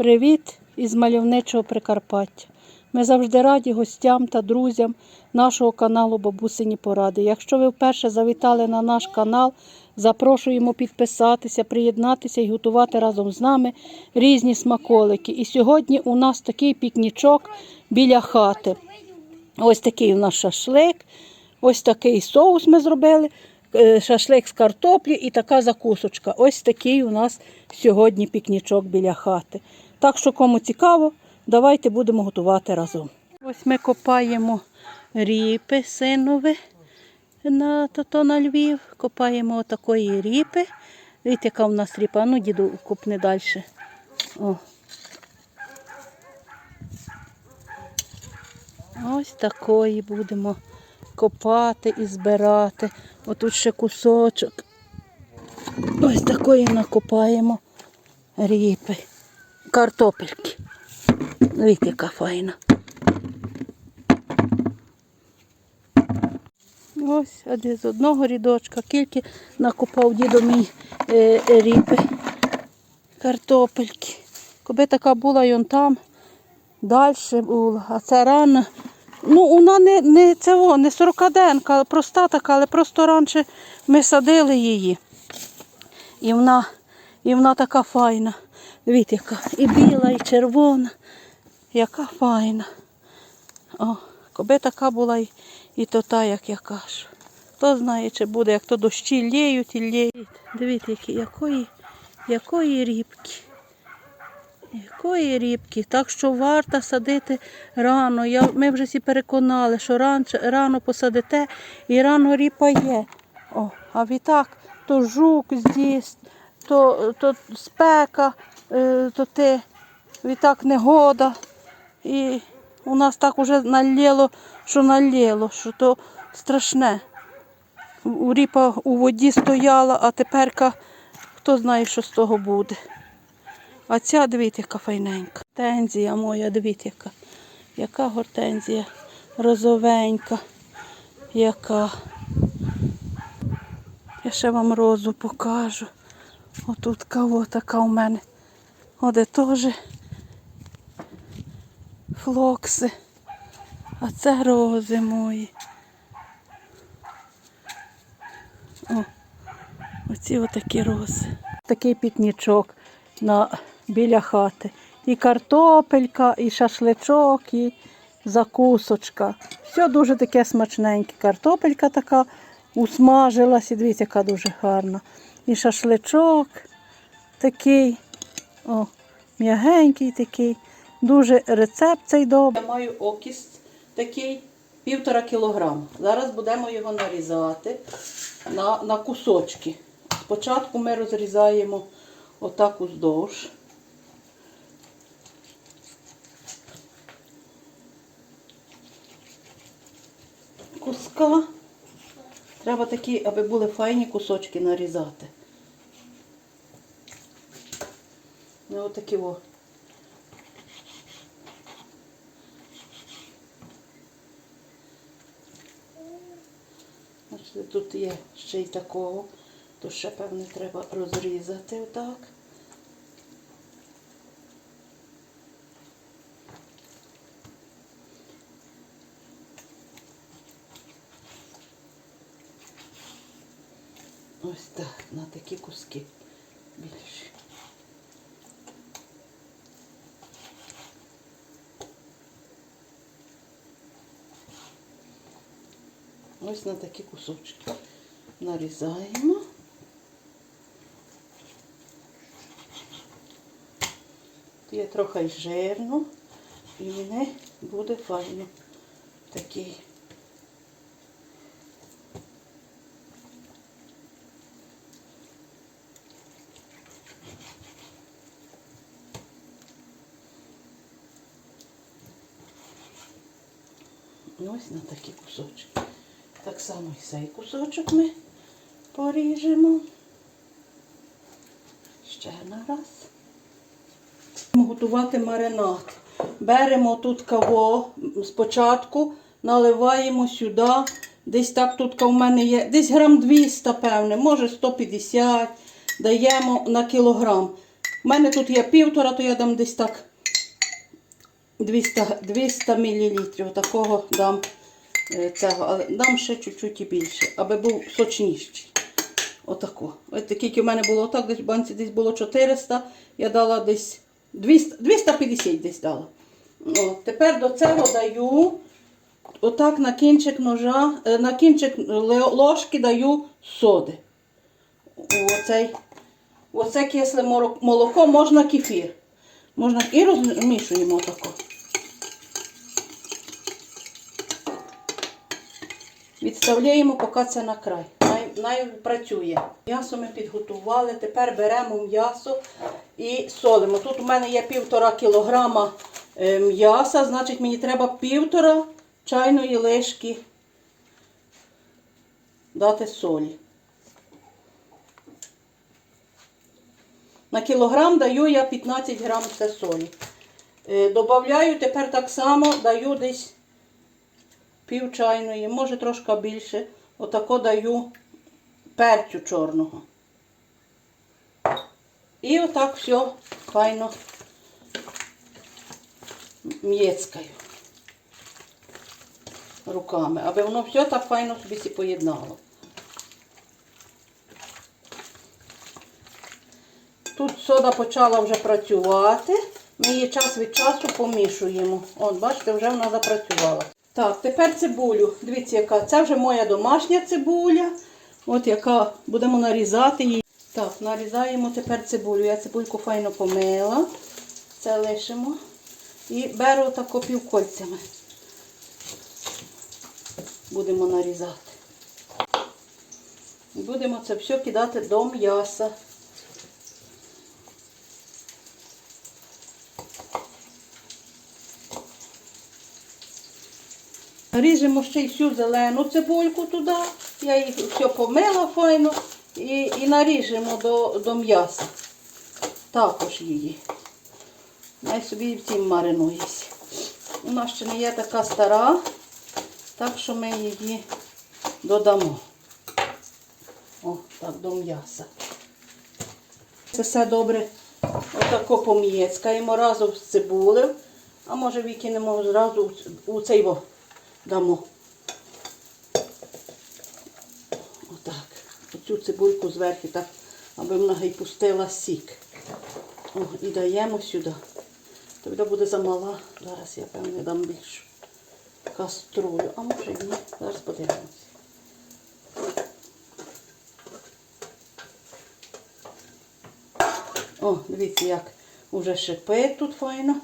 Привіт із мальовничого Прикарпаття. Ми завжди раді гостям та друзям нашого каналу Бабусині Поради. Якщо ви вперше завітали на наш канал, запрошуємо підписатися, приєднатися і готувати разом з нами різні смаколики. І сьогодні у нас такий пікнічок біля хати. Ось такий у нас шашлик, ось такий соус ми зробили, е, шашлик з картоплі і така закусочка. Ось такий у нас сьогодні пікнічок біля хати. Так що, кому цікаво, давайте будемо готувати разом. Ось ми копаємо ріпи синове на, то, то на Львів. Копаємо отакої ріпи. Дивіться, яка у нас ріпа. Ну, діду, купни далі. О. Ось такої будемо копати і збирати. Отут ще кусочок. Ось такої накопаємо ріпи. Картопельки. Дивіться, яка файна. Ось один з одного рядочка, кільки накопав дідо мій е, е, ріпи, картопельки. Коби така була і он там, далі була. А це рано. Ну, вона не, не, це, о, не 40-денка, проста така, але просто раніше ми садили її. І вона, і вона така файна. Дивіться, яка і біла, і червона. Яка файна. О, коби така була і, і то та, як я кажу. Хто знає, чи буде, як то дощі ліють і ліють. Дивіться, якої, якої рібки. Якої рібки. Так що варто садити рано. Я, ми вже всі переконали, що рано, рано посадите і рано ріпа є. О, а відтак то жук з'їсть, то, то спека, то ти, відтак негода. І у нас так уже наліло, що наліло, що то страшне. У ріпа у воді стояла, а теперка хто знає, що з того буде. А ця, дивіться, яка файненька. Гортензія моя, дивіться, яка. Яка гортензія розовенька. Яка. Я ще вам розу покажу. Отут кого така у мене. Оде теж флокси. А це рози мої. О, оці отакі рози. Такий пікнічок на, біля хати. І картопелька, і шашличок, і закусочка. Все дуже таке смачненьке. Картопелька така усмажилась, і дивіться, яка дуже гарна. І шашличок такий, о, м'ягенький такий. Дуже рецепт цей добрий. Я маю окіст такий півтора кілограма. Зараз будемо його нарізати на, на кусочки. Спочатку ми розрізаємо отак уздовж. Куска. Треба такі, аби були файні кусочки нарізати. Ну, отакі о. Значить, тут є ще й такого, то ще, певне, треба розрізати отак. Ось так, на такі куски Ось на такі кусочки нарізаємо. Є трохи жирно і мене буде файно такий. Ось на такі кусочки. Так само і цей кусочок ми поріжемо. Ще на раз. Будемо готувати маринад. Беремо тут каво спочатку, наливаємо сюди. Десь так тут у мене є, десь грам 200, певне, може 150. Даємо на кілограм. У мене тут є півтора, то я дам десь так 200, 200 мл. Такого дам цього, але дам ще чуть-чуть і більше, аби був сочніший. Отако. Ось тільки в мене було так, десь в банці десь було 400, я дала десь 200, 250 десь дала. О, тепер до цього даю отак на кінчик ножа, е, на кінчик ложки даю соди. Оцей, оце кисле молоко, можна кефір. Можна і розмішуємо отако. Відставляємо поки це на край. Най, най працює. М'ясо ми підготували. Тепер беремо м'ясо і солимо. Тут у мене є півтора кілограма е, м'яса, значить мені треба півтора чайної лишки дати солі. На кілограм даю я 15 грам це солі. Е, Добавляю тепер так само, даю десь пів чайної, може трошки більше. Отако даю перцю чорного. І отак все файно м'єцкаю руками, аби воно все так файно собі сі поєднало. Тут сода почала вже працювати. Ми її час від часу помішуємо. От, бачите, вже вона запрацювала. Так, тепер цибулю. Дивіться, яка. Це вже моя домашня цибуля. От яка будемо нарізати її. Так, нарізаємо тепер цибулю. Я цибульку файно помила. Це лишимо. І беру тако півкольцями. Будемо нарізати. Будемо це все кидати до м'яса. Ріжемо ще й всю зелену цибульку туди. Я їх все помила файно і, і наріжемо до, до м'яса. Також її. Най собі в цім маринується. Нас ще не є така стара, так що ми її додамо. О, так, до м'яса. Це все добре отако пом'єцкаємо разом з цибулею, а може викинемо зразу у цей во дамо. Отак. Оцю цибульку зверху, так, аби вона і пустила сік. О, і даємо сюди. Тоді буде замала. Зараз я певне дам більшу каструлю. А може ні. Зараз подивимося. О, дивіться, як вже шипить тут файно.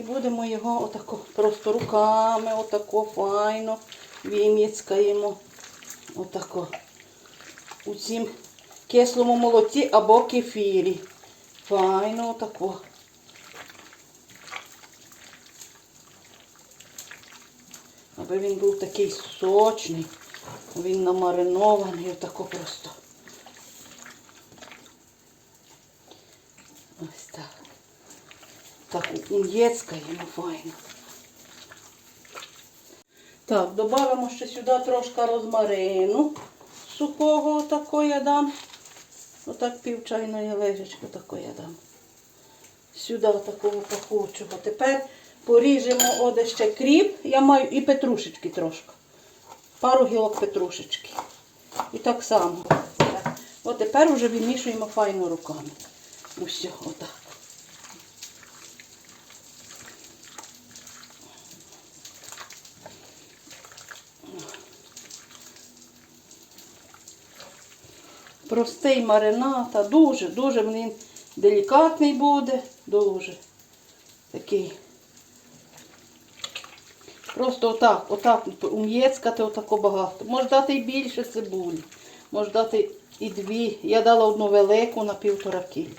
І будемо його отако просто руками, отако файно виміцкаємо. Отако. У цім кислому молоці або кефірі. Файно отако. Аби він був такий сочний, він намаринований, отако просто. Ось так. Так, уєцкаємо файно. Так, додамо ще сюди трошки розмарину сухого такого я дам. Отак пів чайної ложечки такої я дам. Сюди такого пахучого. Тепер поріжемо оде ще кріп. Я маю і петрушечки трошки. Пару гілок петрушечки. І так само. От тепер вже вимішуємо файно руками. Ось отак. Простий маринад, а дуже, дуже він делікатний буде, дуже такий. Просто отак, отак ум'єцкати отако багато. Може дати і більше цибулі, може дати і дві. Я дала одну велику на півтора кіль.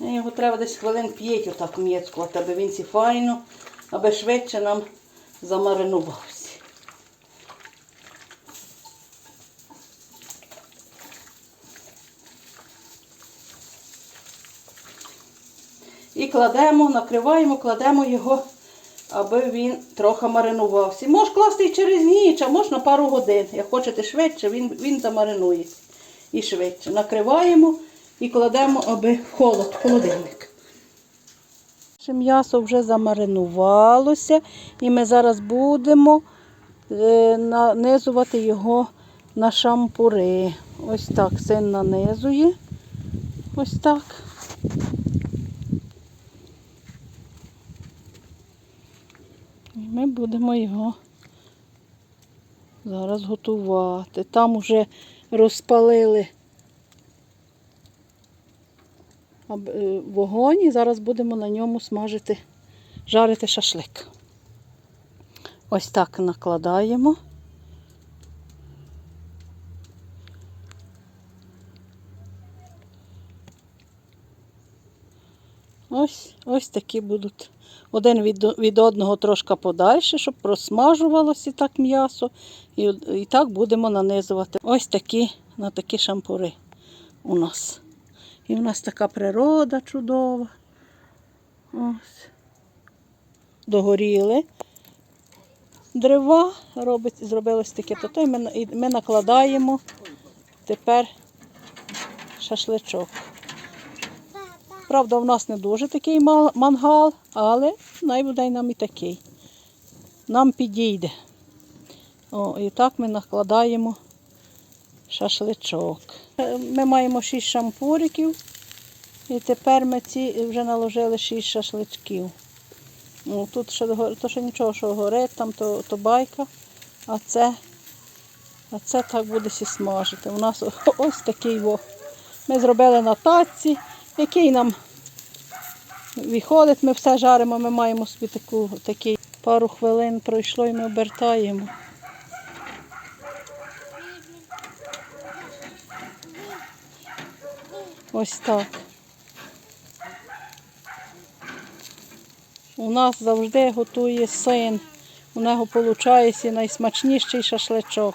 Його треба десь хвилин 5 отак м'єцкувати, аби він ці файно, аби швидше нам замаринувався. І кладемо, накриваємо, кладемо його аби він трохи маринувався. Можеш класти і через ніч, а можна пару годин. Як хочете швидше, він, він замаринується. І швидше. Накриваємо і кладемо, аби холод, холодильник. Наше м'ясо вже замаринувалося, і ми зараз будемо е, нанизувати його на шампури. Ось так син нанизує. Ось так. І ми будемо його зараз готувати. Там вже розпалили е, вогонь і зараз будемо на ньому смажити, жарити шашлик. Ось так накладаємо. Ось, ось такі будуть. Один від, від одного трошки подальше, щоб просмажувалося так м'ясо. І, і так будемо нанизувати. Ось такі на такі шампури у нас. І в нас така природа чудова. Ось. Догоріли. Дерева робить, зробилось таке. То то ми, ми накладаємо тепер шашличок. Правда, в нас не дуже такий мангал, але най буде й нам і такий. Нам підійде. О, і так ми накладаємо шашличок. Е, Ми маємо 6 шампуриків, і тепер ми ці вже наложили 6 шашличків. Ну, тут ще, то ще нічого, що горить, там то, то байка, а це, а це так буде сі смажити. У нас ось такий во. Ми зробили на татці, який нам виходить, ми все жаримо, ми маємо собі таку, такий пару хвилин пройшло і ми обертаємо. Ось так. У нас завжди готує син. У нього виходить найсмачніший шашличок.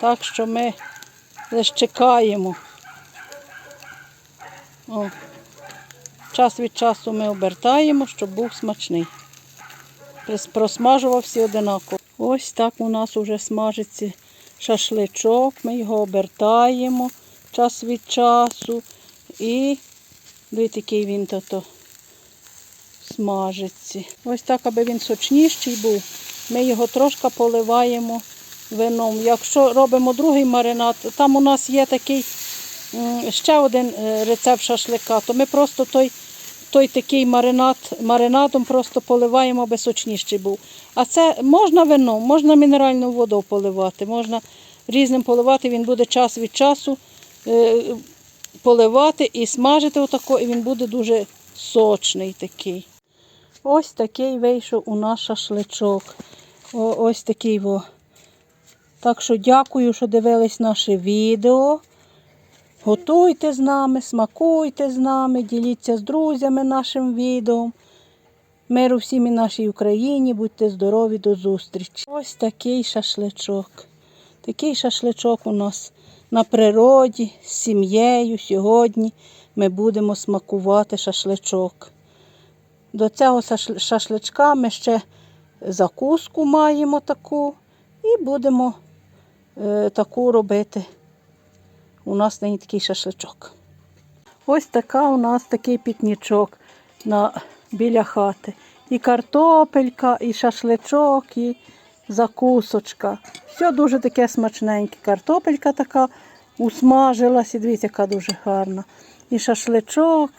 Так що ми лише чекаємо. О. Час від часу ми обертаємо, щоб був смачний. Прис- Просмажувався одинаково. Ось так у нас вже смажиться шашличок. Ми його обертаємо час від часу. І дивіться, який він то смажиться. Ось так, аби він сочніший був. Ми його трошки поливаємо вином. Якщо робимо другий маринад, там у нас є такий ще один е, рецепт шашлика, то ми просто той, той такий маринад, маринадом просто поливаємо, аби сочніший був. А це можна вином, можна мінеральну воду поливати, можна різним поливати, він буде час від часу е, поливати і смажити отако, і він буде дуже сочний такий. Ось такий вийшов у нас шашличок. О, ось такий во. Так що дякую, що дивились наше відео. Готуйте з нами, смакуйте з нами, діліться з друзями нашим відео. Миру всім і нашій Україні, будьте здорові, до зустрічі. Ось такий шашличок. Такий шашличок у нас на природі, з сім'єю. Сьогодні ми будемо смакувати шашличок. До цього шашличка ми ще закуску маємо таку і будемо е, таку робити. У нас нині такий шашличок. Ось така у нас такий пікнічок на, біля хати. І картопелька, і шашличок, і закусочка. Все дуже таке смачненьке. Картопелька така усмажилась, і дивіться, яка дуже гарна. І шашличок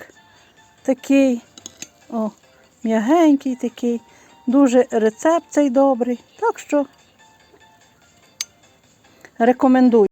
такий, о, м'ягенький такий. Дуже рецепт цей добрий. Так що рекомендую.